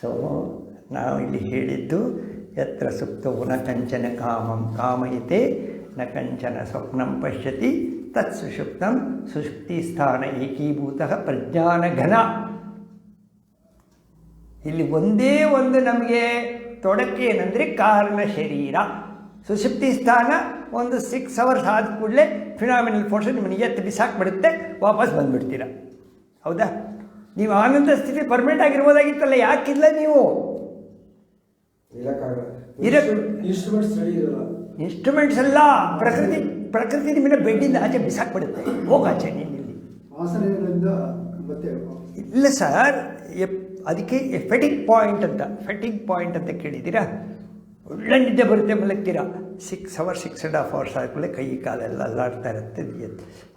So ನಾವು ಇಲ್ಲಿ ಹೇಳಿದ್ದು, ಯತ್ರ ಸುಪ್ತವು ನ ಕಂಚನ ಕಾಮಂ ಕಾಮಯತೆ, ನ ಕಂಚನ ಸ್ವಪ್ನಂ ಪಶ್ಯತಿ, ತತ್ ಸುಷುಪ್ತಂ ಸುಷುಪ್ತಿ ಸ್ಥಾನ ಏಕೀಭೂತ ಪ್ರಜ್ಞಾನಘನ. ಇಲ್ಲಿ ಒಂದೇ ಒಂದು ನಮಗೆ ತೊಡಕೆ ಏನಂದರೆ ಕಾರಣ ಶರೀರ. ಸುಷುಪ್ತಿ ಸ್ಥಾನ ಒಂದು ಸಿಕ್ಸ್ ಅವರ್ಸ್ ಆದ ಕೂಡಲೇ ಫಿನಾಮಿನಲ್ ಫೋರ್ಸ್ ನಿಮಗೆ ಎತ್ತು ಬಿಸಾಕ್ಬಿಡುತ್ತೆ, ವಾಪಸ್ ಬಂದುಬಿಡ್ತೀರ. ಹೌದಾ? ನೀವು ಆನಂದ ಸ್ಥಿತಿ ಪರ್ಮನೆಂಟ್ ಆಗಿರ್ಬೋದಾಗಿತ್ತಲ್ಲ ಯಾಕಿಲ್ಲ ನೀವು? ಇನ್ಸ್ಟ್ರೂಮೆಂಟ್ಸ್ ಎಲ್ಲ ಪ್ರಕೃತಿ ಪ್ರಕೃತಿ ನಿಮ್ಮನ್ನ ಬೆಡ್ಡಿಂದ ಆಚೆ ಬಿಸಾಕ್ಬಿಡುತ್ತೆ. ಹೋಗಾಚೆ ಆಚೆ ಇಲ್ಲಿ. ಸರ್ ಅದಕ್ಕೆ ಫೆಟಿಂಗ್ ಪಾಯಿಂಟ್ ಅಂತ ಫೆಟಿಂಗ್ ಪಾಯಿಂಟ್ ಅಂತ ಕೇಳಿದ್ದೀರಾ? ಒಳ್ಳೆ ನಿದ್ದೆ ಬರುತ್ತೆ ಮಲಗ್ತೀರಾ? Six hours six and half hours ಆದಮೇಲೆ ಕೈ ಕಾಲೆಲ್ಲ ಅಲ್ಲಾಡ್ತಾ ಇರುತ್ತೆ.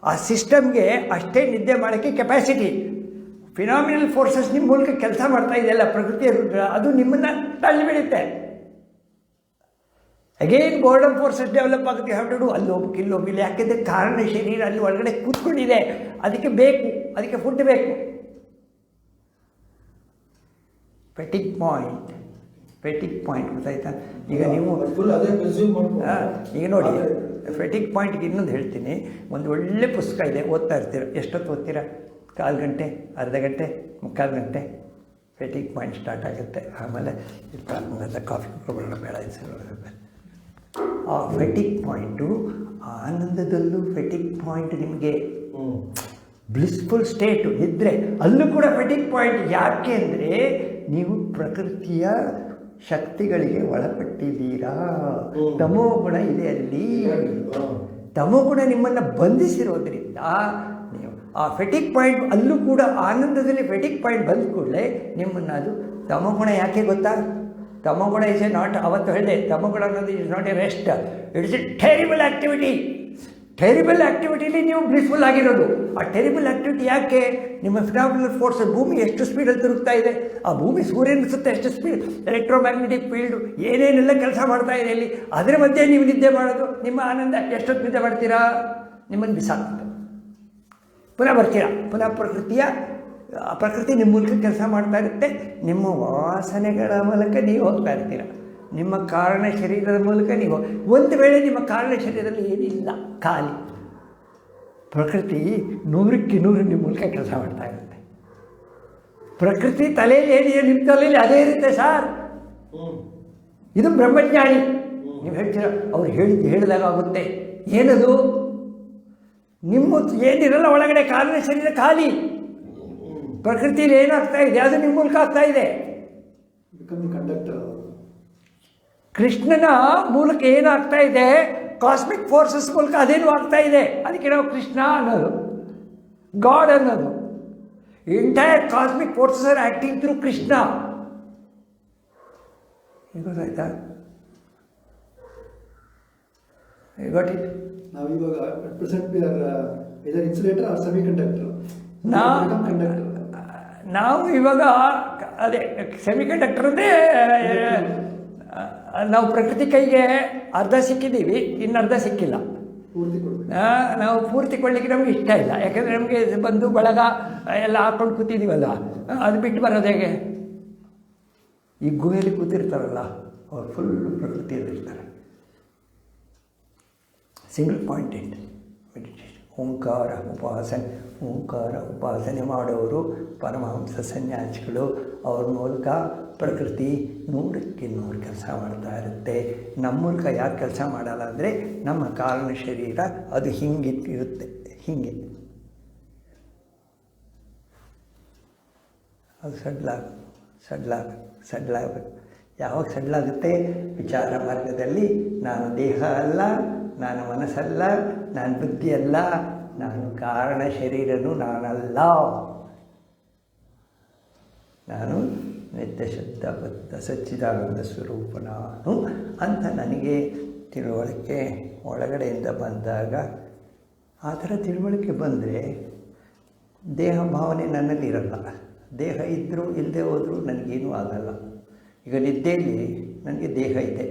ಆ ಸಿಸ್ಟಮ್ಗೆ ಅಷ್ಟೇ ನಿದ್ದೆ ಮಾಡೋಕ್ಕೆ ಕೆಪಾಸಿಟಿ ಫಿನಾಮಿನಲ್ ಫೋರ್ಸಸ್ ನಿಮ್ಮ ಮೂಲಕ ಕೆಲಸ ಮಾಡ್ತಾ ಇದೆಯಲ್ಲ ಪ್ರಕೃತಿಯ ರುದ್ರ ಅದು ನಿಮ್ಮನ್ನು ತಳ್ಳಿಬಿಡುತ್ತೆ. ಅಗೇನ್ ಬೋರ್ಡಮ್ ಫೋರ್ಸಸ್ ಡೆವಲಪ್ ಆಗುತ್ತೆ. ಹೊರಡು ಅಲ್ಲಿ ಹೋಗ್ಬೇಕು ಇಲ್ಲಿ ಹೋಗಿಲ್ಲ ಯಾಕೆಂದರೆ ಕಾರಣ ಶರೀರ ಅಲ್ಲಿ ಒಳಗಡೆ ಕೂತ್ಕೊಂಡಿದೆ. ಅದಕ್ಕೆ ಬೇಕು ಅದಕ್ಕೆ ಫುಡ್ ಬೇಕು. ಪೆಟಿಕ್ ಪಾಯಿಂಟ್ ಫೆಟಿಕ್ ಪಾಯಿಂಟ್ ಗೊತ್ತಾಯ್ತಾ? ಈಗ ನೀವು ಈಗ ನೋಡಿ ಫೆಟಿಕ್ ಪಾಯಿಂಟ್ಗೆ ಇನ್ನೊಂದು ಹೇಳ್ತೀನಿ. ಒಂದು ಒಳ್ಳೆ ಪುಸ್ತಕ ಇದೆ ಓದ್ತಾ ಇರ್ತೀರ. ಎಷ್ಟೊತ್ತು ಓದ್ತೀರಾ? ಕಾಲು ಗಂಟೆ ಅರ್ಧ ಗಂಟೆ ಮುಕ್ಕಾಲು ಗಂಟೆ ವೇಟಿಂಗ್ ಪಾಯಿಂಟ್ ಸ್ಟಾರ್ಟ್ ಆಗುತ್ತೆ. ಆಮೇಲೆ ಇರ್ತಾರೆ ಕಾಫಿ ಕುಡ್ಕೊಬರೋಣ ಬೇಡ. ಆ ಫೆಟಿಕ್ ಪಾಯಿಂಟು ಆನಂದದಲ್ಲೂ ಫೆಟಿಕ್ ಪಾಯಿಂಟ್ ನಿಮಗೆ ಬ್ಲಿಸ್ಫುಲ್ ಸ್ಟೇಟು ಇದ್ದರೆ ಅಲ್ಲೂ ಕೂಡ ಫೆಟಿಕ್ ಪಾಯಿಂಟ್ ಯಾಕೆ ಅಂದರೆ ನೀವು ಪ್ರಕೃತಿಯ ಶಕ್ತಿಗಳಿಗೆ ಒಳಪಟ್ಟಿದ್ದೀರಾ. ತಮೋಗುಣ ತಮೋ ಗುಣ ಇದೆ ಅಲ್ಲಿ. ಹಾಂ. ತಮೋ ಗುಣ ನಿಮ್ಮನ್ನು ಬಂಧಿಸಿರೋದ್ರಿಂದ ಆ ಫೆಟಿಕ್ ಪಾಯಿಂಟ್ ಅಲ್ಲೂ ಕೂಡ ಆನಂದದಲ್ಲಿ ಫೆಟಿಕ್ ಪಾಯಿಂಟ್ ಬಂದ ಕೂಡಲೇ ನಿಮ್ಮನ್ನು ಅದು ತಮಗುಣ ಯಾಕೆ ಗೊತ್ತಾ? ತಮಗುಣ ಇಸ್ ಎ ನಾಟ್ ಅವತ್ತು ಹೇಳಿದೆ ತಮಗುಣ ಅನ್ನೋದು is not a rest it's a terrible activity terrible ಆ್ಯಕ್ಟಿವಿಟೀಲಿ ನೀವು ಬ್ಲಿಸ್ಫುಲ್ ಆಗಿರೋದು. ಆ ಟೆರಿಬಲ್ ಆ್ಯಕ್ಟಿವಿಟಿ ಯಾಕೆ? ನಿಮ್ಮ ಫಿನಾಮಿನಲ್ ಫೋರ್ಸ್ ಭೂಮಿ ಎಷ್ಟು ಸ್ಪೀಡಲ್ಲಿ ತಿರುಗ್ತಾ ಇದೆ? ಆ ಭೂಮಿ ಸೂರ್ಯನ ಸುತ್ತ ಎಷ್ಟು ಸ್ಪೀಡ್ ಎಲೆಕ್ಟ್ರೋಮ್ಯಾಗ್ನೆಟಿಕ್ ಫೀಲ್ಡು ಏನೇನೆಲ್ಲ ಕೆಲಸ ಮಾಡ್ತಾ ಇದೆ ಇಲ್ಲಿ ಅದರ ಮಧ್ಯೆ ನೀವು ನಿದ್ದೆ ಮಾಡೋದು, ನಿಮ್ಮ ಆನಂದ ಎಷ್ಟೊತ್ತು ನಿದ್ದೆ ಮಾಡ್ತೀರಾ? ನಿಮ್ಮನ್ನು ಬಿಸಾಕ್ತದೆ ಪುನಃ ಬರ್ತೀರಾ? ಪುನಃ ಪ್ರಕೃತಿಯ ಪ್ರಕೃತಿ ನಿಮ್ಮ ಮೂಲಕ ಕೆಲಸ ಮಾಡ್ತಾ ಇರುತ್ತೆ. ನಿಮ್ಮ ವಾಸನೆಗಳ ಮೂಲಕ ನೀವು ಹೋಗ್ತಾ ಇರ್ತೀರ? ನಿಮ್ಮ ಕಾರಣ ಶರೀರದ ಮೂಲಕ ನೀವು ಒಂದು ವೇಳೆ ನಿಮ್ಮ ಕಾರಣ ಶರೀರದಲ್ಲಿ ಏನಿಲ್ಲ ಖಾಲಿ. ಪ್ರಕೃತಿ ನೂರಕ್ಕೆ ನೂರು ನಿಮ್ಮ ಮೂಲಕ ಕೆಲಸ ಮಾಡ್ತಾ ಇರುತ್ತೆ. ಪ್ರಕೃತಿ ತಲೆಯಲ್ಲಿ ಏನಿದೆ ನಿಮ್ಮ ತಲೆಯಲ್ಲಿ ಅದೇ ಇರುತ್ತೆ ಸರ್. ಇದು ಬ್ರಹ್ಮಜ್ಞಾನಿ. ನೀವು ಹೇಳ್ತೀರ? ಅವ್ರು ಹೇಳಿದ್ದು ಹೇಳಿದಾಗ ಆಗುತ್ತೆ. ಏನದು? ನಿಮ್ಮ ಏನಿರಲ್ಲ ಒಳಗಡೆ ಕಾರಣ ಶರೀರ ಖಾಲಿ. ಪ್ರಕೃತಿಯಲ್ಲಿ ಏನಾಗ್ತಾ ಇದೆ? ಅದು ನಿಮ್ಮ ಮೂಲಕ ಆಗ್ತಾ ಇದೆ. ಕೃಷ್ಣನ ಮೂಲಕ ಏನಾಗ್ತಾ ಇದೆ? ಕಾಸ್ಮಿಕ್ ಫೋರ್ಸಸ್ ಮೂಲಕ ಅದೇನು ಆಗ್ತಾ ಇದೆ. ಅದಕ್ಕೆ ನಾವು ಕೃಷ್ಣ ಅನ್ನೋದು ಗಾಡ್ ಅನ್ನೋದು. Entire cosmic forces are acting through Krishna. ಗೊತ್ತಾಯ್ತಾ? ಗಾಟ್ ಇಟ್ ನಾವು ಇವಾಗ at present we are either insulator or semi conductor ನಾವು ಕಂಡಕ್ಟರ್ ನಾವು ಇವಾಗ ಅದೇ ಸೆಮಿ ಕಂಡಕ್ಟರ್ ಅಂದರೆ ನಾವು ಪ್ರಕೃತಿ ಕೈಗೆ ಅರ್ಧ ಸಿಕ್ಕಿದ್ದೀವಿ ಇನ್ನು ಅರ್ಧ ಸಿಕ್ಕಿಲ್ಲ. ನಾವು ಪೂರ್ತಿ ಕೊಡಲಿಕ್ಕೆ ನಮಗೆ ಇಷ್ಟ ಇಲ್ಲ. ಯಾಕಂದರೆ ನಮಗೆ ಬಂದು ಬಳಗ ಎಲ್ಲ ಹಾಕೊಂಡು ಕೂತಿದ್ದೀವಲ್ಲ ಅದು ಬಿಟ್ಟು ಬರೋದು ಹೇಗೆ? ಈ ಗುಹೆಯಲ್ಲಿ ಕೂತಿರ್ತಾರಲ್ಲ ಅವ್ರು ಫುಲ್ ಪ್ರಕೃತಿಯಲ್ಲಿರ್ತಾರೆ. ಸಿಂಗಲ್ ಪಾಯಿಂಟೆಡ್ ಮೆಡಿಟೇಷನ್ ಓಂಕಾರ ಉಪಾಸನೆ ಓಂಕಾರ ಉಪಾಸನೆ ಮಾಡೋರು ಪರಮಹಂಸ ಸನ್ಯಾಸಿಗಳು. ಅವ್ರ ಮೂಲಕ ಪ್ರಕೃತಿ ನೂರಕ್ಕೆ ನೂರು ಕೆಲಸ ಮಾಡ್ತಾ ಇರುತ್ತೆ. ನಮ್ಮ ಮೂಲಕ ಯಾರು ಕೆಲಸ ಮಾಡಲ್ಲ ಅಂದರೆ ನಮ್ಮ ಕಾರಣ ಶರೀರ ಅದು ಹಿಂಗೆ ಇರುತ್ತೆ. ಹೀಗೆ. ಅದು ಸಡ್ಲಾಗ ಸಡ್ಲಾಗ ಸಡ್ಲಾಗಬೇಕು ಯಾವಾಗ ಸಡ್ಲಾಗುತ್ತೆ ವಿಚಾರ ಮಾರ್ಗದಲ್ಲಿ ನಾನು ದೇಹ ಅಲ್ಲ ನಾನು ಮನಸ್ಸಲ್ಲ, ನಾನು ಬುದ್ಧಿ ಅಲ್ಲ ನಾನು ಕಾರಣ ಶರೀರನು ನಾನಲ್ಲ. ನಾನು ನಿತ್ಯ ಶುದ್ಧ ಬದ್ಧ ಸಚ್ಚಿದಾನಂದ ಸ್ವರೂಪ ನಾನು ಅಂತ ನನಗೆ ತಿಳುವಳಿಕೆ ಒಳಗಡೆಯಿಂದ ಬಂದಾಗ, ಆ ಥರ ತಿಳುವಳಿಕೆ ಬಂದರೆ ದೇಹ ಭಾವನೆ ನನ್ನಲ್ಲಿ ಇರಲ್ಲ ದೇಹ ಇದ್ದರೂ ಇಲ್ಲದೆ ಹೋದರೂ ನನಗೇನೂ ಆಗಲ್ಲ. ಈಗ ನಿದ್ದೆಯಲ್ಲಿ ನನಗೆ ದೇಹ ಇದೆ.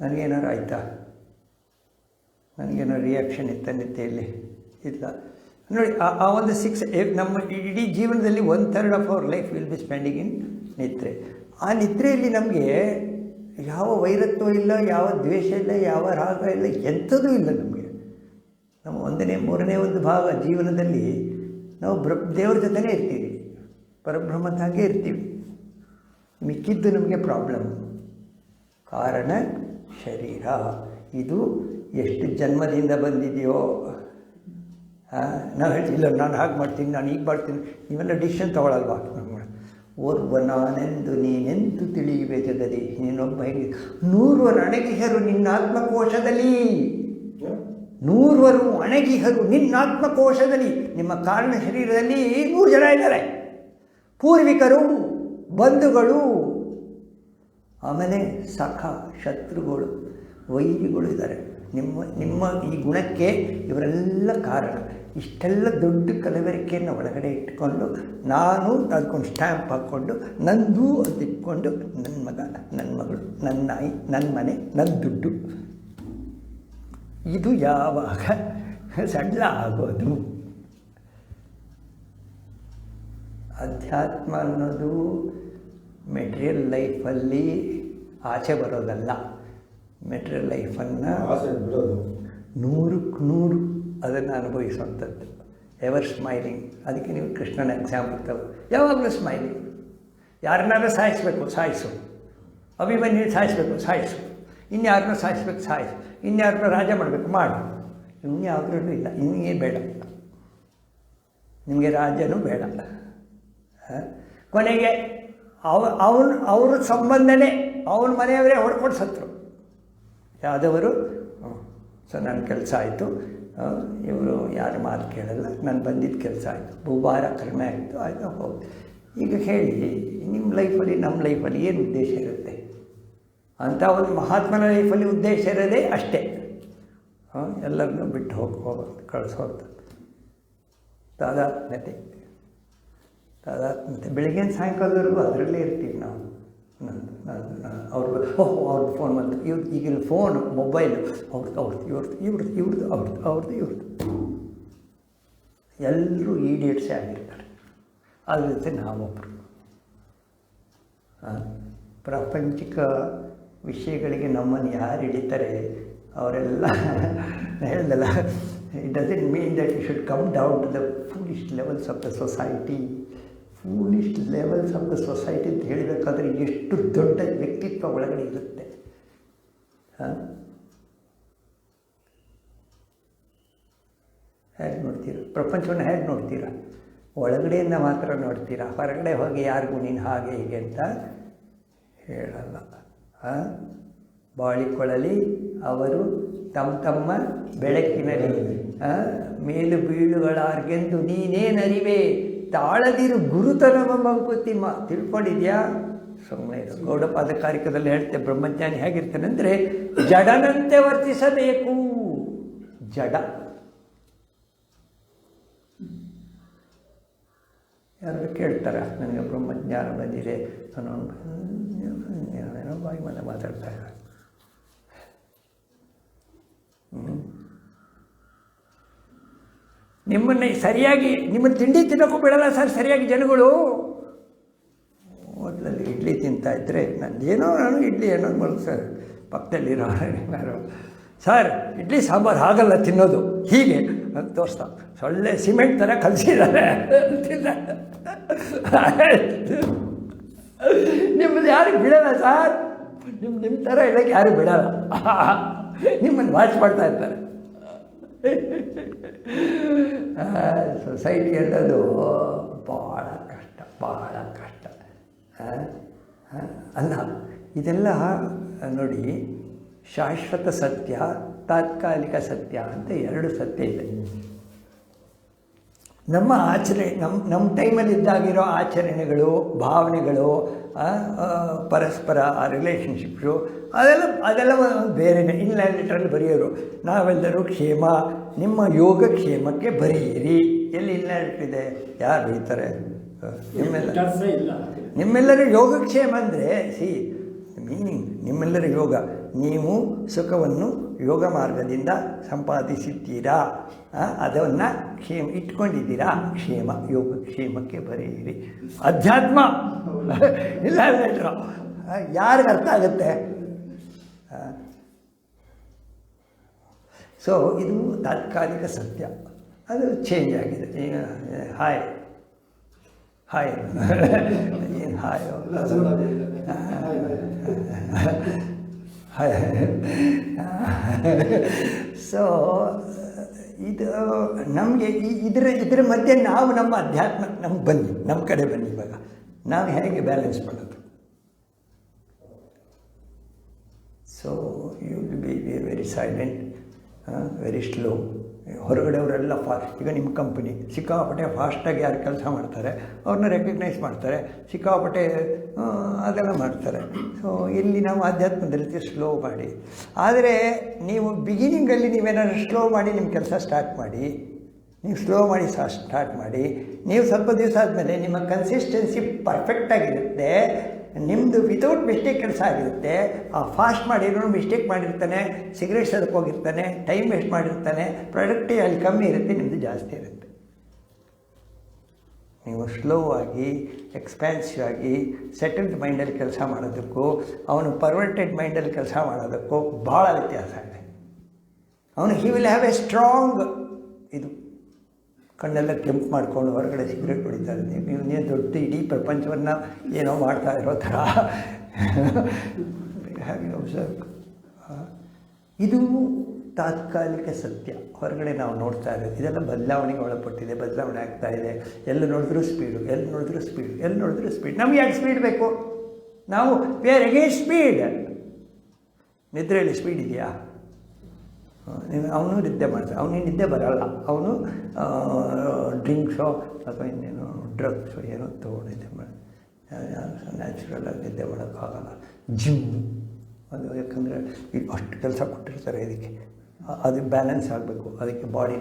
ನನಗೇನಾರು ಆಯಿತಾ? ನನಗೇನೋ ರಿಯಾಕ್ಷನ್ ಇತ್ತ ನಿದ್ದೆಯಲ್ಲಿ. ಇಲ್ಲ. ನೋಡಿ, ಆ- ಒಂದು ಸಿಕ್ಸ್ ನಮ್ಮ ಇಡೀ ಜೀವನದಲ್ಲಿ one third of our life will be spending in ನಿದ್ರೆ. ಆ ನಿದ್ರೆಯಲ್ಲಿ ನಮಗೆ ಯಾವ ವೈರತ್ವ ಇಲ್ಲ, ಯಾವ ದ್ವೇಷ ಇಲ್ಲ, ಯಾವ ರಾಗ ಇಲ್ಲ, ಎಂಥದೂ ಇಲ್ಲ ನಮಗೆ. ನಮ್ಮ ಒಂದನೇ, ಮೂರನೇ ಒಂದು ಭಾಗ ಜೀವನದಲ್ಲಿ ನಾವು ಬ್ರ ದೇವ್ರ ಜೊತೆನೇ ಇರ್ತೀವಿ. ಪರಬ್ರಹ್ಮದ ಹಾಗೆ ಇರ್ತೀವಿ. ಮಿಕ್ಕಿದ್ದು ನಮಗೆ ಪ್ರಾಬ್ಲಮ್ ಕಾರಣ ಶರೀರ. ಇದು ಎಷ್ಟು ಜನ್ಮದಿಂದ ಬಂದಿದೆಯೋ? ನಾನು ಹೇಳ್ತಿಲ್ಲ, ನಾನು ಹಾಗೆ ಮಾಡ್ತೀನಿ, ನಾನು ಈಗ ಮಾಡ್ತೀನಿ. ನೀವೆಲ್ಲ ಡಿಸಿಷನ್ ತೊಗೊಳಲ್ವಾ? ಓರ್ವ ನಾನೆಂದು ಜಗದಿ. ನೀನೊಬ್ಬ ಹೇಗೆ? ನೂರ್ವರು ಅಣಗಿಹರು ನಿನ್ನ ಆತ್ಮಕೋಶದಲ್ಲಿ. ನೂರ್ವರು ಅಣಗಿಹರು ನಿನ್ನ ಆತ್ಮಕೋಶದಲ್ಲಿ. ನಿಮ್ಮ ಕಾರಣ ಶರೀರದಲ್ಲಿ ನೂರು ಜನ ಇದ್ದಾರೆ. ಪೂರ್ವಿಕರು, ಬಂಧುಗಳು, ಆಮೇಲೆ ಸಖ ಶತ್ರುಗಳು, ವೈರಿಗಳು ಇದ್ದಾರೆ. ನಿಮ್ಮ ನಿಮ್ಮ ಈ ಗುಣಕ್ಕೆ ಇವರೆಲ್ಲ ಕಾರಣ. ಇಷ್ಟೆಲ್ಲ ದೊಡ್ಡ ಕಲಬೆರಕೆಯನ್ನು ಒಳಗಡೆ ಇಟ್ಕೊಂಡು ನಾನು ಅದಕ್ಕೊಂದು ಸ್ಟ್ಯಾಂಪ್ ಹಾಕ್ಕೊಂಡು, ನಂದು ಅಂತ ಇಟ್ಕೊಂಡು ನನ್ನ ಮಗ ನನ್ನ ಮಗಳು ನನ್ನ ನಾಯಿ ನನ್ನ ಮನೆ ನನ್ನ ದುಡ್ಡು. ಇದು ಯಾವಾಗ ಸಡ್ಲ ಆಗೋದು? ಅಧ್ಯಾತ್ಮ ಅನ್ನೋದು ಮೆಟೀರಿಯಲ್ ಲೈಫಲ್ಲಿ ಆಚೆ ಬರೋದಲ್ಲ. ಮೆಟೀರಿಯಲ್ ಲೈಫನ್ನು ನೂರಕ್ಕೆ ನೂರು ಅದನ್ನು ಅನುಭವಿಸುವಂಥದ್ದು. ಎವರ್ ಸ್ಮೈಲಿಂಗ್ ಅದಕ್ಕೆ ನೀವು ಕೃಷ್ಣನ ಎಕ್ಸಾಂಪಲ್ ತಗೋ. ಯಾವಾಗಲೂ ಸ್ಮೈಲಿಂಗ್ ಯಾರನ್ನಾದ್ರೂ ಸಾಯಿಸಬೇಕು ಸಾಯಿಸು. ಅಭಿಮನ್ಯು ಸಾಯಿಸಬೇಕು ಸಾಯಿಸು. ಇನ್ಯಾರನ್ನೂ ಸಾಯಿಸ್ಬೇಕು ಸಾಯಿಸು. ಇನ್ಯಾರನ್ನೂ ರಾಜ ಮಾಡಬೇಕು ಮಾಡು. ಇನ್ಯಾವುದ್ರಲ್ಲೂ ಇಲ್ಲ. ಇನ್ನೇನು ಬೇಡ. ನಿಮಗೆ ರಾಜನೂ ಬೇಡ? ಕೊನೆಗೆ ಅವ ಅವನು ಅವ್ರ ಸಂಬಂಧನೇ ಅವನ ಮನೆಯವರೇ ಹೊಡ್ಕೊಂಡು ಸತ್ರು. ಯಾದವರು ಸೊ ನನ್ನ ಕೆಲಸ ಆಯಿತು. ಇವರು ಯಾರು ಮಾತು ಕೇಳಲ್ಲ. ನಾನು ಬಂದಿದ್ದ ಕೆಲಸ ಆಯಿತು. ಭೂಭಾರ ಕಡಿಮೆ ಆಯಿತು. ಆಯಿತು ಹೋಗಿ ಈಗ ಹೇಳಿ ನಿಮ್ಮ ಲೈಫಲ್ಲಿ ನಮ್ಮ ಲೈಫಲ್ಲಿ ಏನು ಉದ್ದೇಶ ಇರುತ್ತೆ? ಅಂಥ ಒಂದು ಮಹಾತ್ಮನ ಲೈಫಲ್ಲಿ ಉದ್ದೇಶ ಇರೋದೇ ಅಷ್ಟೇ. ಎಲ್ಲರನ್ನೂ ಬಿಟ್ಟು ಹೋಗಿ ಹೋಗೋದು ಕಳಿಸೋದು ತಾದಾತ್ಮ್ಯತೆ. ತಾದಾತ್ಮ್ಯತೆ. ಬೆಳಗಿನ ಸಾಯಂಕಾಲದವರೆಗೂ ಅದರಲ್ಲೇ ಇರ್ತೀವಿ ನಾವು. ಅವ್ರದ್ದು ಓಹ್ ಅವ್ರದ್ದು ಫೋನ್ ಬಂತು ಇವ್ರದ್ದು ಈಗಿನ ಫೋನ್ ಮೊಬೈಲ್ ಅವ್ರದ್ದು ಅವ್ರದ್ದು ಇವ್ರದ್ದು ಇವ್ರದ್ದು ಇವ್ರದ್ದು ಅವ್ರದ್ದು ಅವ್ರದ್ದು ಇವ್ರದ್ದು ಎಲ್ಲರೂ ಈಡಿಯಟ್ಸೇ ಆಗಿರ್ತಾರೆ. ಅದ್ರ ಜೊತೆ ನಾವೊಬ್ಬರು ಪ್ರಾಪಂಚಿಕ ವಿಷಯಗಳಿಗೆ ನಮ್ಮನ್ನು ಯಾರು ಹಿಡಿತಾರೆ, ಅವರೆಲ್ಲ ಹೇಳ್ದಲ್ಲ it doesn't mean that you should come down to the foolish levels of the society foolish levels of the society ಅಂತ ಹೇಳಬೇಕಾದ್ರೆ ಎಷ್ಟು ದೊಡ್ಡ ವ್ಯಕ್ತಿತ್ವ ಒಳಗಡೆ ಇರುತ್ತೆ. ಹಾಂ? ಹೇಗೆ ನೋಡ್ತೀರಾ? ಪ್ರಪಂಚವನ್ನು ಹೇಗೆ ನೋಡ್ತೀರಾ? ಒಳಗಡೆಯಿಂದ ಮಾತ್ರ ನೋಡ್ತೀರಾ? ಹೊರಗಡೆ ಹೋಗಿ ಯಾರಿಗೂ ನೀನು ಹಾಗೆ ಹೀಗೆ ಅಂತ ಹೇಳಲ್ಲ? ಬಾಳಿಕೊಳ್ಳಲಿ. ಅವರು ತಮ್ಮ ತಮ್ಮ ಬೆಳಕಿನಲ್ಲಿ? ಮೇಲು ಬೀಳುಗಳಾರ್ಗೆಂದು ನೀನೇನರಿವೆ? ತಾಳದಿರು ಗುರುತನವ ಮಂಕುತಿಮ್ಮ ತಿಳ್ಕೊಂಡಿದ್ಯಾ ಸುಮ್ಮನೆ ಗೌಡ ಗೌಡಪಾದ ಕಾರ್ಯಕ್ರಮದಲ್ಲಿ ಹೇಳ್ತೆ ಬ್ರಹ್ಮಜ್ಞಾನಿ ಹೇಗಿರ್ತಾನೆ ಅಂದರೆ ಜಡನಂತೆ ವರ್ತಿಸಬೇಕು ಜಡ ಯಾರು ಕೇಳ್ತಾರೆ ನನಗೆ ಬ್ರಹ್ಮಜ್ಞಾನ ಬಂದಿದೆ ಏನೋ ಬಾಯಿ ಮನೆ ಮಾತಾಡ್ತಾ ಇದ್ದಾರೆ ನಿಮ್ಮನ್ನು ಸರಿಯಾಗಿ ನಿಮ್ಮನ್ನು ತಿಂಡಿ ತಿನ್ನೋಕ್ಕೂ ಬಿಡಲ್ಲ ಸರ್, ಸರಿಯಾಗಿ ಜನಗಳು. ಹೋಟ್ಲಲ್ಲಿ ಇಡ್ಲಿ ತಿಂತಾ ಇದ್ದರೆ ನಂದೇನೋ ನಾನು ಇಡ್ಲಿ ಅನ್ನೋದು ಮಾಡೋದು ಸರ್ ಪಕ್ಕದಲ್ಲಿರೋ ಯಾರೋ, ಸರ್, ಇಡ್ಲಿ ಸಾಂಬಾರು ಆಗಲ್ಲ ತಿನ್ನೋದು, ಹೀಗೆ ಅಂತ ತೋರಿಸ್ತಾ. ಸೊಳ್ಳೆ ಸಿಮೆಂಟ್ ಥರ ಕಲಿಸಿದ್ದಾರೆ ನಿಮ್ಮದು ಯಾರಿಗೆ ಬಿಡಲ್ಲ ಸರ್. ನಿಮ್ಮ ನಿಮ್ಮ ಥರ ಹೇಳೋಕ್ಕೆ ಯಾರು ಬಿಡಲ್ಲ. ನಿಮ್ಮನ್ನು ವಾಚ್ ಮಾಡ್ತಾ ಇರ್ತಾರೆ. ಸೊಸೈಟಿ ಅನ್ನೋದು ಭಾಳ ಕಷ್ಟ ಭಾಳ ಕಷ್ಟ? ಅಲ್ಲ, ಇದೆಲ್ಲ ನೋಡಿ, ಶಾಶ್ವತ ಸತ್ಯ, ತಾತ್ಕಾಲಿಕ ಸತ್ಯ ಅಂತ ಎರಡು ಸತ್ಯ ಇದೆ ನಮ್ಮ ಆಚರಣೆ ನಮ್ಮ ನಮ್ಮ ಟೈಮಲ್ಲಿ ಇದ್ದಾಗಿರೋ ಆಚರಣೆಗಳು ಭಾವನೆಗಳು ಪರಸ್ಪರ ಆ ರಿಲೇಷನ್ಶಿಪ್ಸು ಅದೆಲ್ಲ ಅದೆಲ್ಲ ಬೇರೆನೇ. ಇನ್ಲ್ಯಾಂಡ್ ಲೆಟ್ರಲ್ಲಿ ಬರೆಯೋರು ನಾವೆಲ್ಲರೂ ಕ್ಷೇಮ ನಿಮ್ಮ ಯೋಗ ಕ್ಷೇಮಕ್ಕೆ ಬರೆಯಿರಿ. ಎಲ್ಲಿ ಇನ್ಲ್ಯಾಂಡ್ ಇದೆ? ಯಾರು ಬರೀತಾರೆ? ನಿಮ್ಮೆಲ್ಲ ನಿಮ್ಮೆಲ್ಲರ ಯೋಗಕ್ಷೇಮ ಅಂದರೆ ಸಿ ಮೀನಿಂಗ್ ನಿಮ್ಮೆಲ್ಲರ ಯೋಗ. ನೀವು ಸುಖವನ್ನು ಯೋಗ ಮಾರ್ಗದಿಂದ ಸಂಪಾದಿಸಿದ್ದೀರಾ? ಅದನ್ನು ಕ್ಷೇಮ ಇಟ್ಕೊಂಡಿದ್ದೀರಾ? ಕ್ಷೇಮ ಯೋಗ ಕ್ಷೇಮಕ್ಕೆ ಬರೆಯಿರಿ. ಅಧ್ಯಾತ್ಮ. ಇಲ್ಲ ಹೇಳಿದ್ರು ಯಾರಿಗೆ ಅರ್ಥ ಆಗುತ್ತೆ? ಸೊ ಇದು ತಾತ್ಕಾಲಿಕ ಸತ್ಯ. ಅದು ಚೇಂಜ್ ಆಗಿದೆ. ಈಗ ಹಾಯ್. ಹಾಯ್. ಏನು ಹಾಯ್? ಸೊ ಇದು, ನಮಗೆ ಇದರ ಇದರ ಮಧ್ಯೆ ನಾವು ನಮ್ಮ ಅಧ್ಯಾತ್ಮ ನಮ್ಗೆ ಬನ್ನಿ, ನಮ್ಮ ಕಡೆ ಬನ್ನಿ ಇವಾಗ. ನಾವು ಹೇಗೆ ಬ್ಯಾಲೆನ್ಸ್ ಮಾಡೋದು? So you will be very silent very slow ಹೊರಗಡೆಯವರೆಲ್ಲ fast ಈಗ ನಿಮ್ಮ ಕಂಪನಿ ಸಿಕ್ಕಾಪಟ್ಟೆ ಫಾಸ್ಟಾಗಿ ಯಾರು ಕೆಲಸ ಮಾಡ್ತಾರೆ, ಅವ್ರನ್ನ ರೆಕಗ್ನೈಸ್ ಮಾಡ್ತಾರೆ, ಸಿಕ್ಕಾಪಟ್ಟೆ ಅದೆಲ್ಲ ಮಾಡ್ತಾರೆ. ಸೊ ಇಲ್ಲಿ ನಾವು ಆಧ್ಯಾತ್ಮದಲ್ಲಿ ಸ್ಲೋ ಮಾಡಿ. ಆದರೆ, ನೀವು ಬಿಗಿನಿಂಗಲ್ಲಿ ನೀವೇನಾದ್ರು ಸ್ಲೋ ಮಾಡಿ ನಿಮ್ಮ ಕೆಲಸ ಸ್ಟಾರ್ಟ್ ಮಾಡಿ ನೀವು ಸ್ಲೋ ಮಾಡಿ ಸಹ ಸ್ಟಾರ್ಟ್ ಮಾಡಿ. ನೀವು ಸ್ವಲ್ಪ ದಿವಸ ಆದಮೇಲೆ ನಿಮ್ಮ ಕನ್ಸಿಸ್ಟೆನ್ಸಿ ಪರ್ಫೆಕ್ಟಾಗಿರುತ್ತೆ ನಿಮ್ಮದು ವಿತೌಟ್ ಮಿಸ್ಟೇಕ್ ಕೆಲಸ ಆಗಿರುತ್ತೆ. ಆ ಫಾಸ್ಟ್ ಮಾಡಿರೋ ಮಿಸ್ಟೇಕ್ ಮಾಡಿರ್ತಾನೆ ಸಿಗರೇಟ್ ಸದಕ್ಕೆ ಹೋಗಿರ್ತಾನೆ ಟೈಮ್ ವೇಸ್ಟ್ ಮಾಡಿರ್ತಾನೆ ಪ್ರೊಡಕ್ಟಿ ಅಲ್ಲಿ ಕಮ್ಮಿ ಇರುತ್ತೆ ನಿಮ್ಮದು ಜಾಸ್ತಿ ಇರುತ್ತೆ. ನೀವು ಸ್ಲೋ ಆಗಿ ಎಕ್ಸ್ಪ್ಯಾನ್ಸಿವ್ ಆಗಿ ಸೆಟಲ್ಡ್ ಮೈಂಡಲ್ಲಿ ಕೆಲಸ ಮಾಡೋದಕ್ಕೂ, ಅವನು ಪರ್ವರ್ಟೆಡ್ ಮೈಂಡಲ್ಲಿ ಕೆಲಸ ಮಾಡೋದಕ್ಕೂ ಭಾಳ ವ್ಯತ್ಯಾಸ ಇದೆ. ಅವನು he will have a strong ಇದು. ಕಣ್ಣೆಲ್ಲ ಕೆಂಪು ಮಾಡ್ಕೊಂಡು ಹೊರಗಡೆ ಸಿಗರೇಟ್ ಹೊಡಿತಾ ಇದ್ದೀನಿ. ನೀವು ನೀವು ದೊಡ್ಡ ಇಡೀ ಪ್ರಪಂಚವನ್ನು ಏನೋ ಮಾಡ್ತಾ ಇರೋ ಥರ. ಹಾಗೆ ಇದು ತಾತ್ಕಾಲಿಕ ಸತ್ಯ. ಹೊರಗಡೆ ನಾವು ನೋಡ್ತಾ ಇರೋದು. ಇದೆಲ್ಲ ಬದಲಾವಣೆಗೆ ಒಳಪಟ್ಟಿದೆ, ಬದಲಾವಣೆ ಆಗ್ತಾ ಇದೆ. ಎಲ್ಲಿ ನೋಡಿದ್ರೂ ಸ್ಪೀಡು ಎಲ್ಲಿ ನೋಡಿದ್ರು ಸ್ಪೀಡು ಎಲ್ಲಿ ನೋಡಿದ್ರು ಸ್ಪೀಡ್ ನಮ್ಗೆ ಯಾಕೆ ಸ್ಪೀಡ್ ಬೇಕು? ನಾವು ಅಗೇನ್ಸ್ಟ್ ಸ್ಪೀಡ್ ನಿದ್ರೆಯಲ್ಲಿ ಸ್ಪೀಡ್ ಇದೆಯಾ? ಅವನು ನಿದ್ದೆ ಮಾಡ್ತಾನೆ. ಅವನಿಗೆ ನಿದ್ದೆ ಬರಲ್ಲ. ಅವನು ಡ್ರಿಂಕ್ಸೋ ಅಥವಾ ಇನ್ನೇನು ಡ್ರಗ್ಸು ಏನೋ ತೊಗೊಂಡು ನಿದ್ದೆ ಮಾಡಿ. ನ್ಯಾಚುರಲ್ಲಾಗಿ ನಿದ್ದೆ ಮಾಡೋಕ್ಕಾಗಲ್ಲ. ಜಿಮ್. ಅದು ಯಾಕಂದರೆ ಈಗ ಅಷ್ಟು ಕೆಲಸ ಕೊಟ್ಟಿರ್ತಾರೆ ಇದಕ್ಕೆ. ಅದು ಬ್ಯಾಲೆನ್ಸ್ ಆಗಬೇಕು. ಅದಕ್ಕೆ ಬಾಡಿ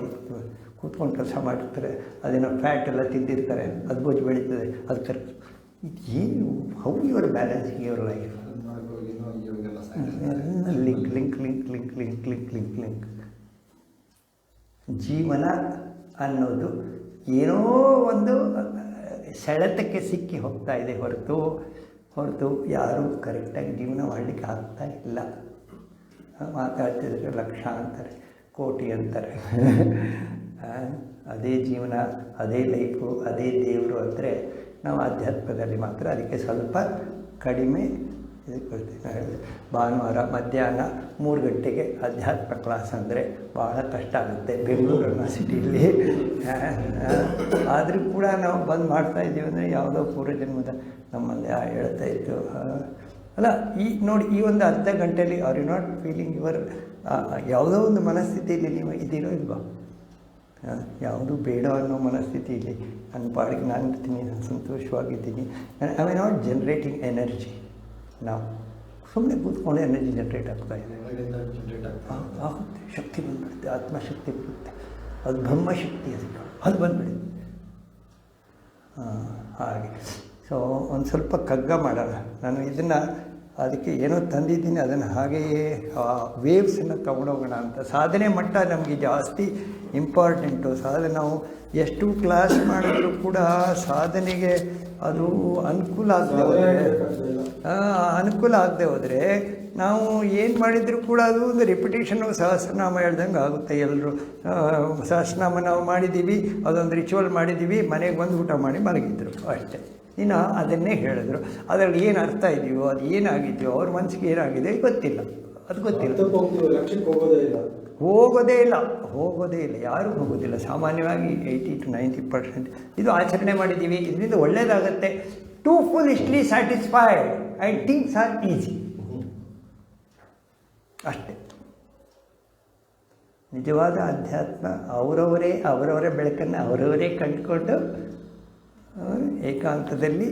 ಕೂತ್ಕೊಂಡು ಕೆಲಸ ಮಾಡಿರ್ತಾರೆ. ಅದೇನೋ ಫ್ಯಾಟ್ ಎಲ್ಲ ತಿಂದಿರ್ತಾರೆ. ಅದು ಬೆಳೀತದೆ. ಅದು ಕರ್ ಏನು how your balance your life link link link link link link link link ಜೀವನ ಅನ್ನೋದು ಏನೋ ಒಂದು ಸೆಳೆತಕ್ಕೆ ಸಿಕ್ಕಿ ಹೋಗ್ತಾ ಇದೆ ಹೊರತು ಹೊರತು ಯಾರೂ ಕರೆಕ್ಟಾಗಿ ಜೀವನ ಮಾಡಲಿಕ್ಕೆ ಆಗ್ತಾ ಇಲ್ಲ. ಮಾತಾಡ್ತಿದ್ರೆ ಲಕ್ಷ ಅಂತಾರೆ, ಕೋಟಿ ಅಂತಾರೆ. ಅದೇ ಜೀವನ, ಅದೇ ಲೈಫು ಅದೇ ದೇವರು ಅಂದರೆ ನಾವು ಆಧ್ಯಾತ್ಮದಲ್ಲಿ ಮಾತ್ರ ಅದಕ್ಕೆ ಸ್ವಲ್ಪ ಕಡಿಮೆ ಹೇಳಿದೆ ಭಾನುವಾರ ಮಧ್ಯಾಹ್ನ ಮೂರು ಗಂಟೆಗೆ ಅಧ್ಯಾತ್ಮ ಕ್ಲಾಸ್ ಅಂದರೆ ಭಾಳ ಕಷ್ಟ ಆಗುತ್ತೆ ಬೆಂಗಳೂರು ಸಿಟಿಲಿ ಆದರೂ ಕೂಡ ನಾವು ಬಂದು ಮಾಡ್ತಾ ಇದ್ದೀವಿ ಅಂದರೆ ಯಾವುದೋ ಪೂರ್ವಜನ್ಮದ ನಮ್ಮಲ್ಲಿ ಹೇಳ್ತಾ ಇತ್ತು. ಅಲ್ಲ, ಈ ನೋಡಿ, ಈ ಒಂದು ಅರ್ಧ ಗಂಟೆಯಲ್ಲಿ are you not feeling your ಯಾವುದೋ ಒಂದು ಮನಸ್ಥಿತಿಯಲ್ಲಿ ನೀವು ಇದ್ದೀರೋ ಇಲ್ವಾ? ಯಾವುದು ಬೇಡ ಅನ್ನೋ ಮನಸ್ಥಿತಿಯಲ್ಲಿ. ನನ್ನ ಪಾಡಿಗೆ ನಾನು ಇರ್ತೀನಿ, ನಾನು ಸಂತೋಷವಾಗಿದ್ದೀನಿ. I may not generating energy ನಾವು ಸುಮ್ಮನೆ ಕೂತ್ಕೊಂಡು ಎನರ್ಜಿ ಜನ್ರೇಟ್ ಆಗ್ತಾ ಇದೆ. ಆಗುತ್ತೆ ಶಕ್ತಿ ಬಂದ್ಬಿಡುತ್ತೆ ಆತ್ಮಶಕ್ತಿ ಬರುತ್ತೆ ಅದು ಬ್ರಹ್ಮಶಕ್ತಿ ಅದಕ್ಕೆ ಅದು ಬಂದ್ಬಿಡುತ್ತೆ. ಹಾಗೆ. ಸೊ ಒಂದು ಸ್ವಲ್ಪ ಕಗ್ಗ ಮಾಡೋಣ. ನಾನು ಇದನ್ನು ಅದಕ್ಕೆ ಏನೋ ತಂದಿದ್ದೀನಿ ಅದನ್ನು ಹಾಗೆಯೇ ಆ ವೇವ್ಸನ್ನು ತಗೊಂಡೋಗೋಣ ಅಂತ. ಸಾಧನೆ ಮಟ್ಟ ನಮಗೆ ಜಾಸ್ತಿ ಇಂಪಾರ್ಟೆಂಟು. ಸಾಧನೆ ನಾವು ಎಷ್ಟು ಕ್ಲಾಸ್ ಮಾಡಿದ್ರು ಕೂಡ ಸಾಧನೆಗೆ ಅದು ಅನುಕೂಲ ಆಗದೆ ಹೋದರೆ ಅನುಕೂಲ ಆಗದೆ ಹೋದರೆ ನಾವು ಏನು ಮಾಡಿದರೂ ಕೂಡ ಅದು ಒಂದು ರಿಪಿಟೇಷನು ಸಹಸ್ರನಾಮ ಹೇಳ್ದಂಗೆ ಆಗುತ್ತೆ ಎಲ್ಲರೂ ಸಹಸ್ರನಾಮ ನಾವು ಮಾಡಿದ್ದೀವಿ ಅದೊಂದು ರಿಚುವಲ್ ಮಾಡಿದ್ದೀವಿ ಮನೆಗೆ ಬಂದು ಊಟ ಮಾಡಿ ಮಲಗಿದ್ರು ಅಷ್ಟೆ. ಇನ್ನು ಅದನ್ನೇ ಹೇಳಿದ್ರು. ಅದರಲ್ಲಿ ಏನು ಅರ್ಥ ಇದೆಯೋ ಅದು ಏನಾಗಿದೆಯೋ ಅವ್ರ ಮನಸ್ಸಿಗೆ ಏನಾಗಿದೆ ಗೊತ್ತಿಲ್ಲ. ಅದು ಗೊತ್ತಿಲ್ಲ. ಹೋಗೋದೇ ಇಲ್ಲ ಹೋಗೋದೇ ಇಲ್ಲ, ಯಾರೂ ಹೋಗೋದಿಲ್ಲ. ಸಾಮಾನ್ಯವಾಗಿ ಏಯ್ಟಿ ಟು ನೈಂಟಿ ಪರ್ಸೆಂಟ್ ಇದು ಆಚರಣೆ ಮಾಡಿದ್ದೀವಿ. ಇದರಿಂದ ಒಳ್ಳೇದಾಗುತ್ತೆ. To fullestly satisfied and things are easy ಅಷ್ಟೇ. ನಿಜವಾದ ಅಧ್ಯಾತ್ಮ ಅವರವರೇ, ಅವರವರ ಬೆಳಕನ್ನು ಅವರವರೇ ಕಂಡುಕೊಂಡು ಏಕಾಂತದಲ್ಲಿ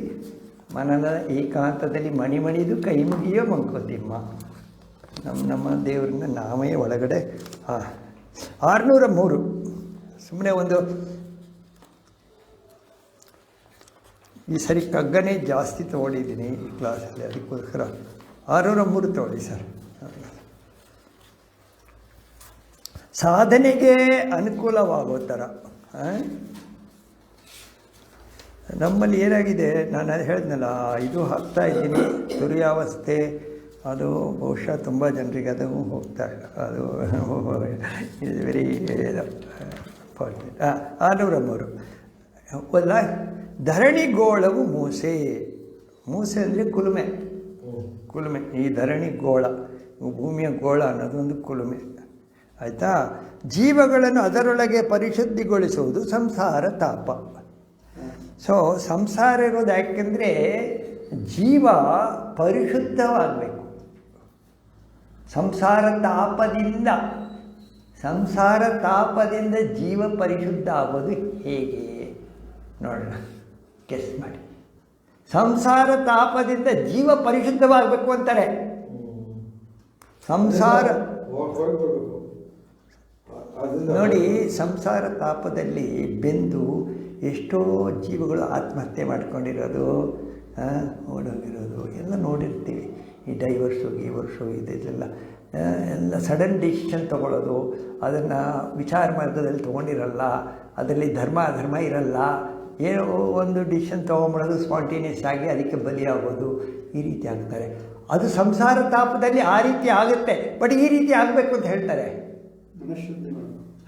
ಮನದ ಏಕಾಂತದಲ್ಲಿ ಮಣಿಮಣಿದು ಕೈ ಮುಗಿಯೋ ಮಂಕೋತಿಮ್ಮ. ನಮ್ಮ ನಮ್ಮ ದೇವ್ರನ್ನ ನಾವೇ ಒಳಗಡೆ ಹಾಂ ಆರುನೂರ ಮೂರು ಸುಮ್ಮನೆ ಒಂದು, ಈ ಸರಿ ಕಗ್ಗನೇ ಜಾಸ್ತಿ ತೊಗೊಂಡಿದ್ದೀನಿ ಈ ಕ್ಲಾಸಲ್ಲಿ ಅದಕ್ಕೋಸ್ಕರ ಆರುನೂರ ಮೂರು ತೊಗೊಳ್ಳಿ ಸರ್ ಸಾಧನೆಗೆ ಅನುಕೂಲವಾಗೋ ಥರ? ನಮ್ಮಲ್ಲಿ ಏನಾಗಿದೆ, ನಾನು ಅದು ಹೇಳಿದ್ನಲ್ಲ, ಇದು ಹಾಕ್ತಾ ಇದ್ದೀನಿ ತುರಿಯಾವಸ್ಥೆ ಅದು ಬಹುಶಃ ತುಂಬ ಜನರಿಗೆ ಅದು ಹೋಗ್ತಾ ಇಲ್ಲ ಅದು ಇದು ವೆರಿ ಆನೂರಮ್ಮವರು ಅಲ್ಲ, ಧರಣಿಗೋಳವು ಮೂಸೆ. ಮೂಸೆ ಅಂದರೆ ಕುಲುಮೆ. ಕುಲುಮೆ. ಈ ಧರಣಿ ಗೋಳ ಭೂಮಿಯ ಗೋಳ ಅನ್ನೋದು ಒಂದು ಕುಲುಮೆ. ಆಯಿತಾ? ಜೀವಗಳನ್ನು ಅದರೊಳಗೆ ಪರಿಶುದ್ಧಿಗೊಳಿಸುವುದು ಸಂಸಾರ ತಾಪ. ಸೊ ಸಂಸಾರ ಇರೋದು ಯಾಕೆಂದರೆ ಜೀವ ಪರಿಶುದ್ಧವಾಗಬೇಕು. ಸಂಸಾರ ತಾಪದಿಂದ ಸಂಸಾರ ತಾಪದಿಂದ ಜೀವ ಪರಿಶುದ್ಧ ಆಗೋದು ಹೇಗೆ? ನೋಡೋಣ ಕೆಸ್ ಮಾಡಿ. ಸಂಸಾರ ತಾಪದಿಂದ ಜೀವ ಪರಿಶುದ್ಧವಾಗಬೇಕು ಅಂತಾರೆ. ಸಂಸಾರ ನೋಡಿ ಸಂಸಾರ ತಾಪದಲ್ಲಿ ಬೆಂದು ಎಷ್ಟೋ ಜೀವಗಳು ಆತ್ಮಹತ್ಯೆ ಮಾಡ್ಕೊಂಡಿರೋದು ಓಡೋಗಿರೋದು, ಎಲ್ಲ ನೋಡಿರ್ತೀವಿ. ಈ ಡೈವರ್ಸು ಗೀವರ್ಸು ಇದೆಲ್ಲ. ಎಲ್ಲ ಸಡನ್ ಡಿಸಿಷನ್ ತೊಗೊಳ್ಳೋದು ಅದನ್ನು ವಿಚಾರ ಮಾರ್ಗದಲ್ಲಿ ತೊಗೊಂಡಿರಲ್ಲ ಅದರಲ್ಲಿ ಧರ್ಮ ಅಧರ್ಮ ಇರಲ್ಲ ಏನೋ ಒಂದು ಡಿಸಿಷನ್ ತೊಗೊಂಬಿಡೋದು ಸ್ಪಾಂಟೇನಿಯಸ್ ಆಗಿ ಅದಕ್ಕೆ ಬಲಿಯಾಗೋದು ಈ ರೀತಿ ಆಗ್ತಾರೆ. ಅದು ಸಂಸಾರ ತಾಪದಲ್ಲಿ ಆ ರೀತಿ ಆಗುತ್ತೆ ಬಟ್ ಈ ರೀತಿ ಆಗಬೇಕು ಅಂತ ಹೇಳ್ತಾರೆ.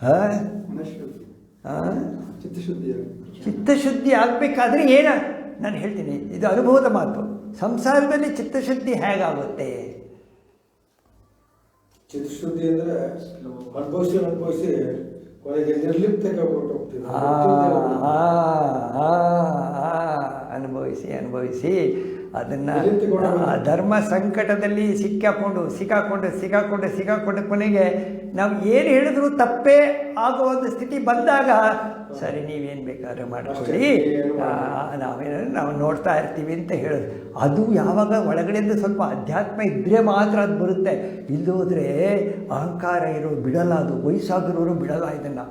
ಹಾಂ? ಹಾಂ? ಚಿತ್ತಶುದ್ಧಿ ಆಗಬೇಕಾದ್ರೆ ಏನ? ನಾನು ಹೇಳ್ತೀನಿ ಇದು ಅನುಭವದ ಮಾತು. ಸಂಸಾರದಲ್ಲಿ ಚಿತ್ತಶುದ್ಧಿ ಹೇಗಾಗುತ್ತೆ? ಚಿತ್ತಶುದ್ಧಿ ಅಂದ್ರೆ ಅನುಭವಿಸಿ ಅನುಭವಿಸಿ ಕೊನೆಗೆ ನಿರ್ಲಿಪ್ತಕ್ಕೆ ಹೋಗ್ತೀವಿ. ಅನುಭವಿಸಿ ಅನುಭವಿಸಿ ಅದನ್ನು ಧರ್ಮ ಸಂಕಟದಲ್ಲಿ ಸಿಕ್ಕಾಕೊಂಡು ಸಿಕ್ಕಾಕೊಂಡು ಸಿಕ್ಕಾಕೊಂಡು ಸಿಕ್ಕಾಕೊಂಡು ಕೊನೆಗೆ ನಾವು ಏನು ಹೇಳಿದ್ರು ತಪ್ಪೇ ಆಗೋ ಒಂದು ಸ್ಥಿತಿ ಬಂದಾಗ ಸರಿ ನೀವೇನು ಬೇಕಾದ್ರೆ ಮಾಡಿಕೊಳ್ಳಿ. ನಾವೇನಾದ್ರೂ ನಾವು ನೋಡ್ತಾ ಇರ್ತೀವಿ ಅಂತ ಹೇಳೋದು. ಅದು ಯಾವಾಗ ಒಳಗಡೆಯಿಂದ ಸ್ವಲ್ಪ ಅಧ್ಯಾತ್ಮ ಇದ್ದರೆ ಮಾತ್ರ ಅದು ಬರುತ್ತೆ. ಇಲ್ಲೋದ್ರೆ ಅಹಂಕಾರ ಇರೋ ಬಿಡಲ್ಲ ಅದು ವಯಸ್ಸಾಗಿರೋರು ಬಿಡಲ್ಲ ಇದನ್ನು.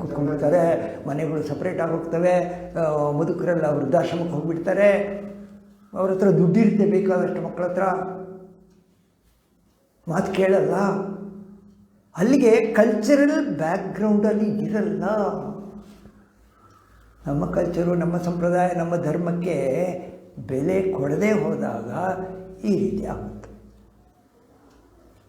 ಕುತ್ಕೊಂಡಿರ್ತಾರೆ ಮನೆಗಳು ಸಪ್ರೇಟಾಗಿ ಹೋಗ್ತವೆ ಮುದುಕರೆಲ್ಲ ವೃದ್ಧಾಶ್ರಮಕ್ಕೆ ಹೋಗಿಬಿಡ್ತಾರೆ. ಅವ್ರ ಹತ್ರ ದುಡ್ಡಿರುತ್ತೆ ಬೇಕಾದಷ್ಟು ಮಕ್ಕಳ ಹತ್ರ ಮಾತು ಕೇಳಲ್ಲ. ಅಲ್ಲಿಗೆ ಕಲ್ಚರಲ್ ಬ್ಯಾಕ್ಗ್ರೌಂಡಲ್ಲಿ ಇರಲ್ಲ. ನಮ್ಮ ಕಲ್ಚರು ನಮ್ಮ ಸಂಪ್ರದಾಯ, ನಮ್ಮ ಧರ್ಮಕ್ಕೆ ಬೆಲೆ ಕೊಡದೇ ಹೋದಾಗ ಈ ರೀತಿ ಆಗುತ್ತೆ.